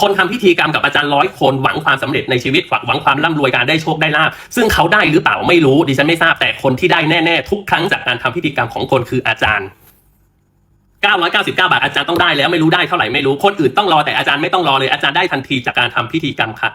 คนทำพิธีกรรมกับอาจารย์ร้อยคนหวังความสำเร็จในชีวิตหวังความร่ำรวยการได้โชคได้ลาบซึ่งเขาได้หรือเปล่าไม่รู้ดิฉันไม่ทราบแต่คนที่ได้แน่ๆทุกครั้งจากการทำพิธีกรรมของคนคืออาจารย์999 บาทอาจารย์ต้องได้แล้วไม่รู้ได้เท่าไหร่ไม่รู้คนอื่นต้องรอแต่อาจารย์ไม่ต้องรอเลยอาจารย์ได้ทันทีจากการทำพิธีกรรมค่ะ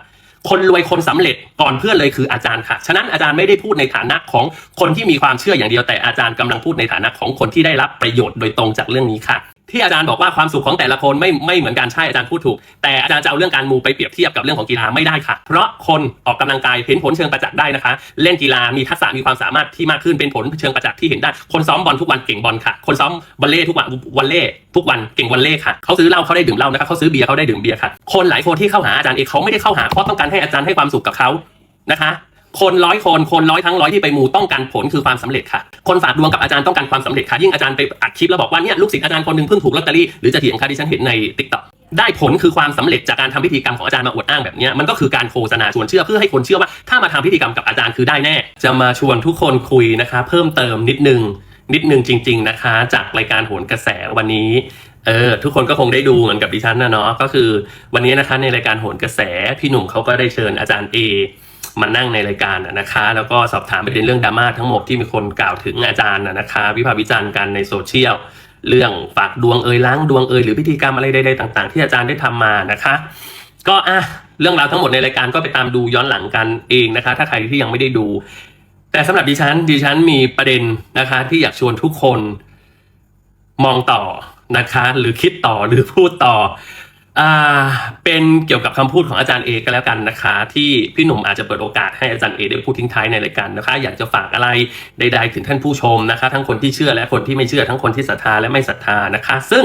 คนรวยคนสำเร็จก่อนเพื่อนเลยคืออาจารย์ค่ะฉะนั้นอาจารย์ไม่ได้พูดในฐานะของคนที่มีความเชื่ออย่างเดียวแต่อาจารย์กำลังพูดในฐานะของคนที่ได้รับประโยชน์โดยตรงจากเรื่องนี้ค่ะ ที่อาจารย์บอกว่าความสุขของแต่ละคนไม่ไม่เหมือนกันใช่อาจารย์พูดถูก แต่อาจารย์จะเอาเรื่องการมูไปเปรียบเทียบกับเรื่องของกีฬาไม่ได้ค่ะ เพราะคนออกกำลังกายเห็นผลเชิงประจักษ์ได้นะคะ เล่นกีฬามีทักษะมีความสามารถที่มากขึ้นเป็นผลเชิงประจักษ์ที่เห็นได้ คนซ้อมบอลทุกวันเก่งบอลค่ะ คนซ้อมวอลเล่ทุกวันวอลเล่ทุกวันเก่งวอลเล่ค่ะเขาซื้อเหล้าเขาได้ดื่มเหล้านะคะเขาซื้อเบียร์เขาได้ดื่มเบียร์ค่ะคนหลายคนที่เข้าหาอาจารย์เอกเขาไม่ได้เข้าหาเพราะต้องการให้อาจารย์ให้ความสุขกับเขานะคะ คนร้อยคนคนร้อยทั้งร้อยที่ไปมูต้องการผลคือความสำเร็จค่ะ คนฝากดวงกับอาจารย์ต้องการความสำเร็จค่ะ ยิ่งอาจารย์ไปอัดคลิปแล้วบอกว่าเนี่ยลูกศิษย์อาจารย์คนหนึ่งเพิ่งถูกลอตเตอรี่หรือจะเถียงค่ะที่ฉันเห็นในติ๊กต็อกได้ผลคือความสำเร็จจากการทำพิธีกรรมของอาจารย์มาอวดอ้างแบบนี้มันก็คือการโฆษณาชวนเชื่อเพื่อให้คนเชื่อว่า ถ้ามาทำพิธีกรรมกับอาจารย์คือได้แน่ จะมาชวนทุกคนคุยนะคะ เพิ่มเติมนิดนึงนิดนึงจริง ๆนะคะ จากรายการโหนกระแสวันนี้เออทุกคนก็คงได้ดูเหมือนกับดิฉันนะเนาะก็คือ วันนี้นะคะในรายการโหนกระแสพี่หนุ่มเขาก็ได้เชิญอาจารย์เอ มานั่งในรายการนะคะ แล้วก็สอบถามประเด็นเรื่องดราม่าทั้งหมดที่มีคนกล่าวถึงอาจารย์นะคะ วิพากษ์วิจารณ์กันในโซเชียลเรื่องฝากดวงเอ่ยล้างดวงเอ่ยหรือพิธีกรรมอะไรใดๆต่างๆ ที่อาจารย์ได้ทำมานะคะ ก็อะเรื่องราวทั้งหมดในรายการก็ไปตามดูย้อนหลังกันเองนะคะ ถ้าใครที่ยังไม่ได้ดู แต่สำหรับดิฉันดิฉันมีประเด็นนะคะ ที่อยากชวนทุกคนมองต่อนะคะ หรือคิดต่อหรือพูดต่อ อ่าเป็นเกี่ยวกับคำพูดของอาจารย์เอก็แล้วกันนะคะ ที่พี่หนุ่มอาจจะเปิดโอกาสให้อาจารย์เอได้พูดทิ้งท้ายในรายการนะคะ อยากจะฝากอะไรใดๆถึงท่านผู้ชมนะคะ ทั้งคนที่เชื่อและคนที่ไม่เชื่อทั้งคนที่ศรัทธาและไม่ศรัทธานะคะ ซึ่ง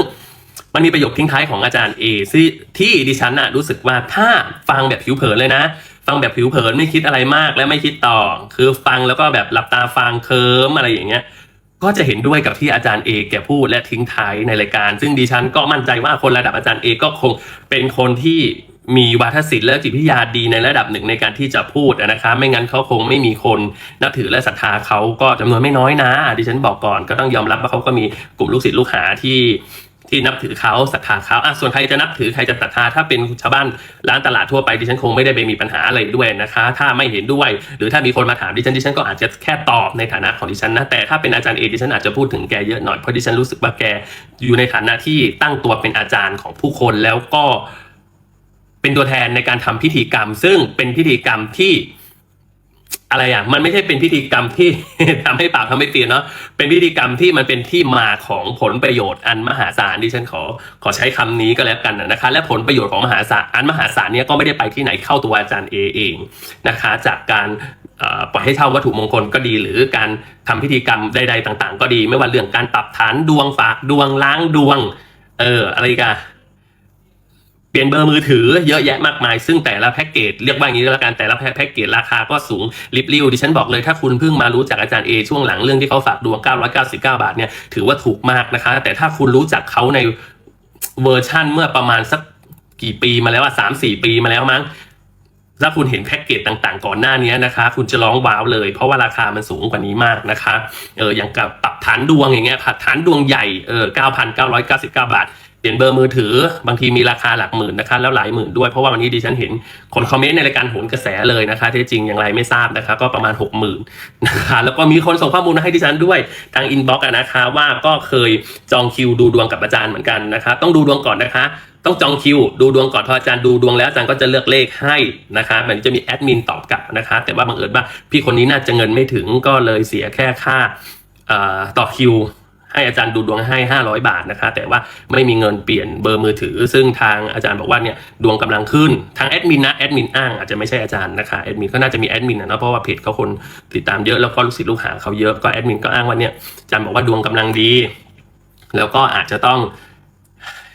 มันมีประโยคทิ้งท้ายของอาจารย์เอที่ที่ดิฉันน่ะรู้สึกว่าถ้าฟังแบบผิวเผินเลยนะ ฟังแบบผิวเผินไม่คิดอะไรมากและไม่คิดต่อ คือฟังแล้วก็แบบหลับตาฟังเคิมอะไรอย่างเงี้ย ก็จะเห็นด้วยกับที่อาจารย์เอแกพูดและทิ้งท้ายในรายการ ซึ่งดิฉันก็มั่นใจว่าคนระดับอาจารย์เอก็คงเป็นคนที่มีวาทศิลป์และจิตวิทยาดีในระดับหนึ่งในการที่จะพูดนะคะไม่งั้นเขาคงไม่มีคนนับถือและศรัทธาเขาก็จำนวนไม่น้อยนะดิฉันบอกก่อนก็ต้องยอมรับว่าเขาก็มีกลุ่มลูกศิษย์ลูกหาที่ ที่นับถือเขาศรัทธาเขาอะส่วนใครจะนับถือใครจะศรัทธาถ้าเป็นชาวบ้านร้านตลาดทั่วไปดิฉันคงไม่ได้ไปมีปัญหาอะไรด้วยนะคะ ถ้าไม่เห็นด้วย หรือถ้ามีคนมาถามดิฉันดิฉันก็อาจจะแค่ตอบในฐานะของดิฉันนะแต่ถ้าเป็นอาจารย์เอดิฉันอาจจะพูดถึงแกเยอะหน่อยเพราะดิฉันรู้สึกว่าแกอยู่ในฐานะที่ตั้งตัวเป็นอาจารย์ของผู้คนแล้วก็เป็นตัวแทนในการทำพิธีกรรม ซึ่งเป็นพิธีกรรมที่ อะไรอะมันไม่ใช่เป็นพิธีกรรมที่ทำให้ปากทำให้เตียนเนาะเป็นพิธีกรรมที่มันเป็นที่มาของผลประโยชน์อันมหาศาลดิฉันขอขอใช้คำนี้ก็แล้วกันนะคะ และผลประโยชน์ของมหาศาลอันมหาศาลเนี้ยก็ไม่ได้ไปที่ไหนเข้าตัวอาจารย์เอเองนะคะ จากการปล่อยให้เช่าวัตถุมงคลก็ดี หรือการทำพิธีกรรมใด ๆ ต่าง ๆ ก็ดี ไม่ว่าเรื่องการปรับฐานดวงฝากดวงล้างดวง เอออะไรกัน เปลี่ยนเบอร์มือถือเยอะแยะมากมาย ซึ่งแต่ละแพ็กเกจเรียกว่าอย่างนี้แล้วกันแต่ละแพ็กเกจราคาก็สูงริบลิ่วดิฉันบอกเลยถ้าคุณเพิ่งมารู้จักอาจารย์เอช่วงหลังเรื่องที่เขาฝากดวง 999 บาทเนี่ยถือว่าถูกมากนะคะ แต่ถ้าคุณรู้จักเขาในเวอร์ชั่นเมื่อประมาณสักกี่ปีมาแล้วว่าสามสี่ปีมาแล้วมั้งถ้าคุณเห็นแพ็กเกจต่างๆ ก่อนหน้านี้นะคะ คุณจะร้องว้าวเลย เพราะว่าราคามันสูงกว่านี้มากนะคะเอออย่างกับปรับฐานดวงอย่างเงี้ยฐานดวงใหญ่เออ9,999บาท เปลี่ยนเบอร์มือถือบางทีมีราคาหลักหมื่นนะคะแล้วหลายหมื่นด้วยเพราะว่าวันนี้ดิฉันเห็นคนคอมเมนต์ในรายการโหนกระแสเลยนะคะที่จริงอย่างไรไม่ทราบนะคะ ก็ประมาณ 6 0,000นะคะแล้วก็มีคนส่งข้อมูลมาให้ดิฉันด้วยทางอินบ็อกซ์นะคะว่าก็เคยจองคิวดูดวงกับอาจารย์เหมือนกันนะคะ ต้องดูดวงก่อนนะคะ ต้องจองคิว ดูดวงก่อนพออาจารย์ดูดวงแล้วอาจารย์ก็จะเลือกเลขให้นะคะมันจะมีแอดมินตอบกลับนะคะ แต่ว่าบังเอิญว่าพี่คนนี้น่าจะเงินไม่ถึงก็เลยเสียแค่ค่าเอ่อต่อคิว ให้อาจารย์ดูดวงให้ 500 บาทนะคะ แต่ว่าไม่มีเงินเปลี่ยนเบอร์มือถือ ซึ่งทางอาจารย์บอกว่าเนี่ยดวงกำลังขึ้นทางแอดมินนะแอดมินอ้างอาจจะไม่ใช่อาจารย์นะคะแอดมินก็น่าจะมีแอดมินนะเนาะเพราะว่าเพจเขาคนติดตามเยอะแล้วก็ลูกศิษย์ลูกหาเขาเยอะก็แอดมินก็อ้างว่าเนี่ยอาจารย์บอกว่าดวงกำลังดี แล้วก็อาจจะต้อง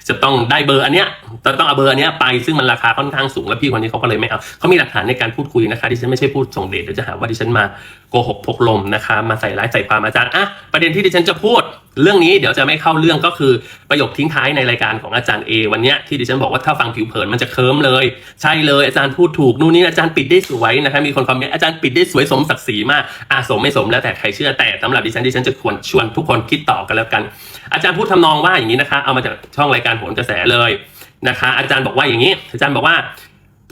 จะต้องได้เบอร์อันเนี้ยจะต้องเอาเบอร์อันเนี้ยไปซึ่งมันราคาค่อนข้างสูงแล้วพี่คนนี้เขาก็เลยไม่เอาเขามีหลักฐานในการพูดคุยนะคะดิฉันไม่ใช่พูดส่งเดชเดี๋ยวจะหาว่าดิฉันมาโกหกพกลมนะคะ มาใส่ร้ายใส่ความอาจารย์อะประเด็นที่ดิฉันจะพูด เรื่องนี้เดี๋ยวจะไม่เข้าเรื่องก็คือประโยคทิ้งท้ายในรายการของอาจารย์เอวันเนี้ยที่ดิฉันบอกว่าถ้าฟังผิวเผินมันจะเคิมเลย ใช่เลยอาจารย์พูดถูกนู่นนี่อาจารย์ปิดได้สวยนะคะมีคนคอมเมนต์อาจารย์ปิดได้สวยสมศักดิ์ศรีมากอะสมไม่สมแล้วแต่ใครเชื่อแต่สำหรับดิฉันดิฉันจะควรชวนทุกคนคิดต่อกันแล้วกัน อาจารย์พูดทำนองว่าอย่างนี้นะคะ เอามาจากช่องรายการโหนกระแสเลยนะคะ อาจารย์บอกว่าอย่างนี้ อาจารย์บอกว่า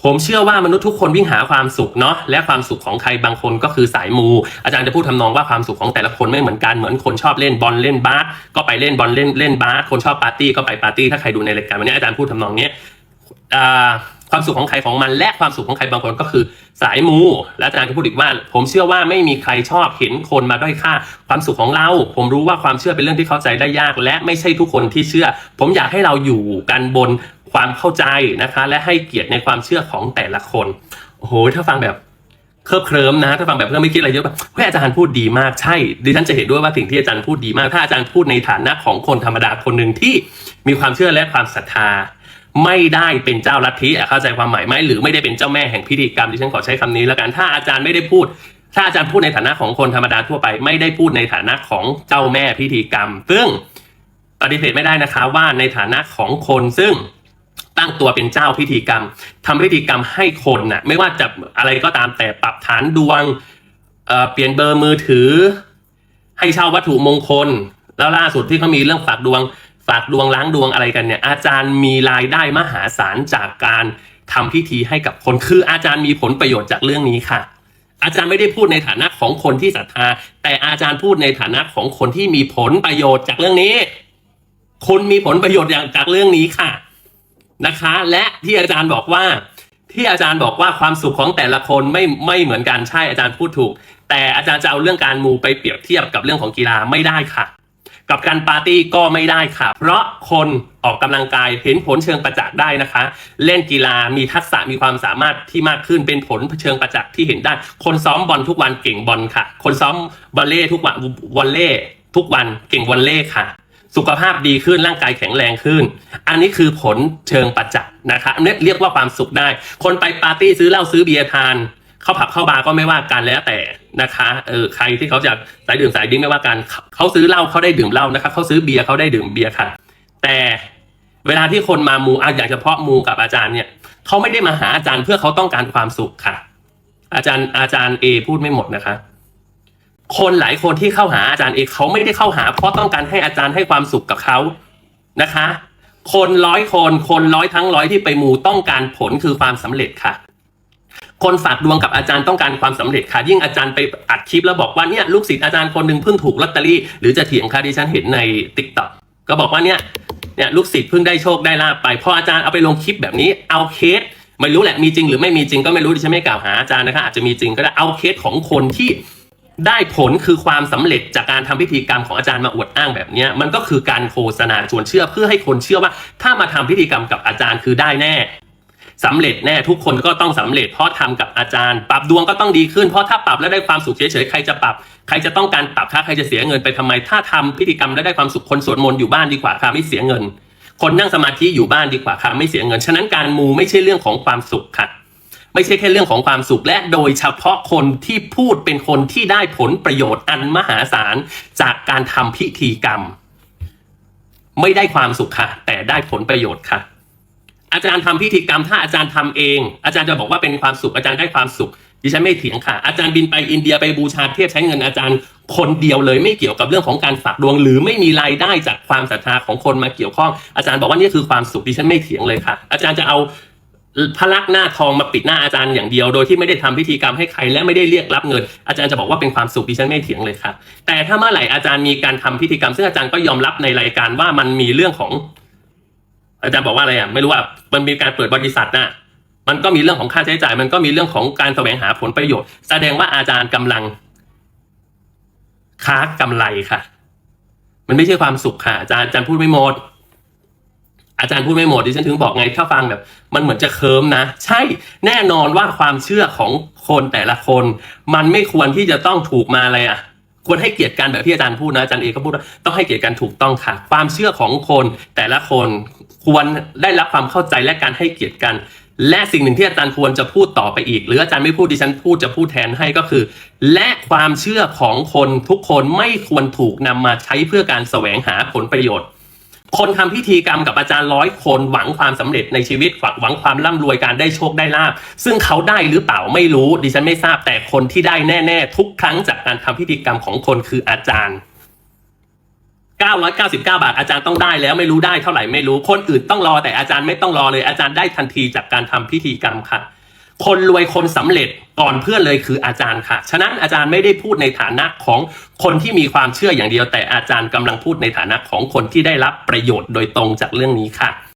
ผมเชื่อว่ามนุษย์ทุกคนวิ่งหาความสุขเนาะและความสุขของใครบางคนก็คือสายมู อาจารย์จะพูดทำนองว่าความสุขของแต่ละคนไม่เหมือนกันเหมือนคนชอบเล่นบอลเล่นบาสก็ไปเล่นบอลเล่นเล่นบาสคนชอบปาร์ตี้ก็ไปปาร์ตี้ถ้าใครดูในรายการวันนี้อาจารย์พูดทำนองนี้ความสุขของใครของมัน และความสุขของใครบางคนก็คือสายมู และอาจารย์ก็พูดอีกว่า ผมเชื่อว่าไม่มีใครชอบเห็นคนมาด้อยค่าความสุขของเรา ผมรู้ว่าความเชื่อเป็นเรื่องที่เข้าใจได้ยาก และไม่ใช่ทุกคนที่เชื่อ ผมอยากให้เราอยู่กันบน ความเข้าใจนะคะ และให้เกียรติในความเชื่อของแต่ละคนโอ้โหถ้าฟังแบบเคลิบเคลิ้มนะถ้าฟังแบบเพื่อไม่คิดอะไรเยอะแบบเฮ้ยอาจารย์พูดดีมากใช่ดิฉันจะเห็นด้วยว่าสิ่งที่อาจารย์พูดดีมาก ถ้าอาจารย์พูดในฐานะของคนธรรมดาคนหนึ่งที่มีความเชื่อและความศรัทธา ไม่ได้เป็นเจ้าลัทธิเข้าใจความหมายไหมหรือไม่ได้เป็นเจ้าแม่แห่งพิธีกรรมดิฉันขอใช้คำนี้แล้วกันถ้าอาจารย์ไม่ได้พูด ถ้าอาจารย์พูดในฐานะของคนธรรมดาทั่วไป ไม่ได้พูดในฐานะของเจ้าแม่พิธีกรรม ซึ่งปฏิเสธไม่ได้นะคะว่าในฐานะของคนซึ่ง ตั้งตัวเป็นเจ้าพิธีกรรมทำพิธีกรรมให้คนน่ะไม่ว่าจะอะไรก็ตามแต่ปรับฐานดวงเเปลี่ยนเบอร์มือถือ ให้เช่าวัตถุมงคล แล้วล่าสุดที่เขามีเรื่องฝากดวง ฝากดวงล้างดวงอะไรกันเนี่ย อาจารย์มีรายได้มหาศาลจากการทำพิธีให้กับคนคืออาจารย์มีผลประโยชน์จากเรื่องนี้ค่ะ อาจารย์ไม่ได้พูดในฐานะของคนที่ศรัทธา แต่อาจารย์พูดในฐานะของคนที่มีผลประโยชน์จากเรื่องนี้ คนมีผลประโยชน์อย่างจากเรื่องนี้ค่ะ นะคะ และที่อาจารย์บอกว่าที่อาจารย์บอกว่าความสุขของแต่ละคนไม่ไม่เหมือนกันใช่อาจารย์พูดถูก แต่อาจารย์จะเอาเรื่องการมูไปเปรียบเทียบกับเรื่องของกีฬาไม่ได้ค่ะ กับการปาร์ตี้ก็ไม่ได้ค่ะ เพราะคนออกกำลังกายเห็นผลเชิงประจักษ์ได้นะคะ เล่นกีฬามีทักษะมีความสามารถที่มากขึ้นเป็นผลเชิงประจักษ์ที่เห็นได้ คนซ้อมบอลทุกวันเก่งบอลค่ะ คนซ้อมวอลเล่ทุกวันวอลเล่ทุกวันเก่งวอลเล่ค่ะ สุขภาพดีขึ้นร่างกายแข็งแรงขึ้น อันนี้คือผลเชิงประจักษ์นะคะอันนี้เรียกว่าความสุขได้ คนไปปาร์ตี้ซื้อเหล้าซื้อเบียร์ทาน เข้าผับเข้าบาร์ก็ไม่ว่ากันแล้วแต่นะคะเออใครที่เขาจะสายดื่มสายดิ้งไม่ว่ากันเขาซื้อเหล้าเขาได้ดื่มเหล้านะคะเขาซื้อเบียร์เขาได้ดื่มเบียร์ค่ะ แต่เวลาที่คนมามูอะอย่างเฉพาะมูกับอาจารย์เนี่ยเขาไม่ได้มาหาอาจารย์เพื่อเขาต้องการความสุขค่ะ อาจารย์อาจารย์เอพูดไม่หมดนะคะ คนหลายคนที่เข้าหาอาจารย์เอกเขาไม่ได้เข้าหา เพราะต้องการให้อาจารย์ให้ความสุขกับเขานะคะ คนร้อยคน คนร้อยทั้งร้อยที่ไปมูต้องการผลคือความสำเร็จค่ะ คนฝากดวงกับอาจารย์ต้องการความสำเร็จค่ะ ยิ่งอาจารย์ไปอัดคลิปแล้วบอกว่าเนี่ยลูกศิษย์อาจารย์คนหนึ่งเพิ่งถูกลอตเตอรี่หรือจะเถียงค่ะที่ฉันเห็นในติ๊กต็อกก็บอกว่าเนี่ยเนี่ยลูกศิษย์เพิ่งได้โชคได้ลาบไปพออาจารย์เอาไปลงคลิปแบบนี้เอาเคสไม่รู้แหละมีจริงหรือไม่มีจริงก็ไม่รู้ดิฉันไม่กล่าวหาอาจารย์นะคะอาจจะมีจริงก็ได้เอาเคสของคนที่ ได้ผลคือความสำเร็จจากการทำพิธีกรรมของอาจารย์มาอวดอ้างแบบนี้มันก็คือการโฆษณาชวนเชื่อเพื่อให้คนเชื่อว่า ถ้ามาทำพิธีกรรมกับอาจารย์คือได้แน่สำเร็จแน่ทุกคนก็ต้องสำเร็จเพราะทำกับอาจารย์ ปรับดวงก็ต้องดีขึ้นเพราะถ้าปรับแล้วได้ความสุขเฉยๆใครจะปรับใครจะต้องการปรับถ้าใครจะเสียเงินไปทำไม ถ้าทำพิธีกรรมแล้วได้ความสุขคนสวดมนต์อยู่บ้านดีกว่าค่ะไม่เสียเงิน คนนั่งสมาธิอยู่บ้านดีกว่าค่ะไม่เสียเงิน ฉะนั้นการมูไม่ใช่เรื่องของความสุขค่ะ ไม่ใช่แค่เรื่องของความสุขและโดยเฉพาะคนที่พูดเป็นคนที่ได้ผลประโยชน์อันมหาศาลจากการทำพิธีกรรม ไม่ได้ความสุขค่ะ แต่ได้ผลประโยชน์ค่ะ อาจารย์ทำพิธีกรรม ถ้าอาจารย์ทำเอง อาจารย์จะบอกว่าเป็นความสุขอาจารย์ได้ความสุขดิฉันไม่เถียงค่ะอาจารย์บินไปอินเดียไปบูชาเทพใช้เงินอาจารย์คนเดียวเลยไม่เกี่ยวกับเรื่องของการฝากดวง หรือไม่มีรายได้จากความศรัทธาของคนมาเกี่ยวข้องอาจารย์บอกว่านี่คือความสุขดิฉันไม่เถียงเลยค่ะ อาจารย์จะเอา พลักหน้าทองมาปิดหน้าอาจารย์อย่างเดียว โดยที่ไม่ได้ทำพิธีกรรมให้ใครและไม่ได้เรียกรับเงิน อาจารย์จะบอกว่าเป็นความสุขดิฉันไม่เถียงเลยครับแต่ถ้าเมื่อไหร่อาจารย์มีการทำพิธีกรรม ซึ่งอาจารย์ก็ยอมรับในรายการว่ามันมีเรื่องของ อาจารย์บอกว่าอะไรอะไม่รู้ว่ามันมีการเปิดบริษัทน่ะมันก็มีเรื่องของค่าใช้จ่าย มันก็มีเรื่องของการแสวงหาผลประโยชน์ แสดงว่าอาจารย์กำลัง ค้ากำไรค่ะ มันไม่ใช่ความสุขค่ะอาจารย์อาจารย์พูดไม่หมด อาจารย์พูดไม่หมดดิฉันถึงบอกไงถ้าฟังแบบ มันเหมือนจะเคิมนะ ใช่แน่นอนว่าความเชื่อของคนแต่ละคน มันไม่ควรที่จะต้องถูกมาอะไรอะควรให้เกียรติกันแบบที่อาจารย์พูดนะอาจารย์เอก็พูดว่าต้องให้เกียรติกันถูกต้องค่ะ ความเชื่อของคนแต่ละคนควรได้รับความเข้าใจและการให้เกียรติกัน และสิ่งหนึ่งที่อาจารย์ควรจะพูดต่อไปอีก หรืออาจารย์ไม่พูดดิฉันพูดจะพูดแทนให้ก็คือ และความเชื่อของคนทุกคนไม่ควรถูกนำมาใช้เพื่อการแสวงหาผลประโยชน์ คนทำพิธีกรรมกับอาจารย์ร้อยคนหวังความสำเร็จในชีวิตหวังความร่ำรวยการได้โชคได้ลาบซึ่งเขาได้หรือเปล่าไม่รู้ดิฉันไม่ทราบแต่คนที่ได้แน่ๆ ทุกครั้งจากการทำพิธีกรรมของคนคืออาจารย์ 999 บาทอาจารย์ต้องได้แล้วไม่รู้ได้เท่าไหร่ไม่รู้คนอื่นต้องรอแต่อาจารย์ไม่ต้องรอเลยอาจารย์ได้ทันทีจากการทำพิธีกรรมค่ะ คนรวยคนสำเร็จก่อนเพื่อนเลยคืออาจารย์ค่ะ ฉะนั้นอาจารย์ไม่ได้พูดในฐานะของคนที่มีความเชื่ออย่างเดียว แต่อาจารย์กำลังพูดในฐานะของคนที่ได้รับประโยชน์โดยตรงจากเรื่องนี้ค่ะ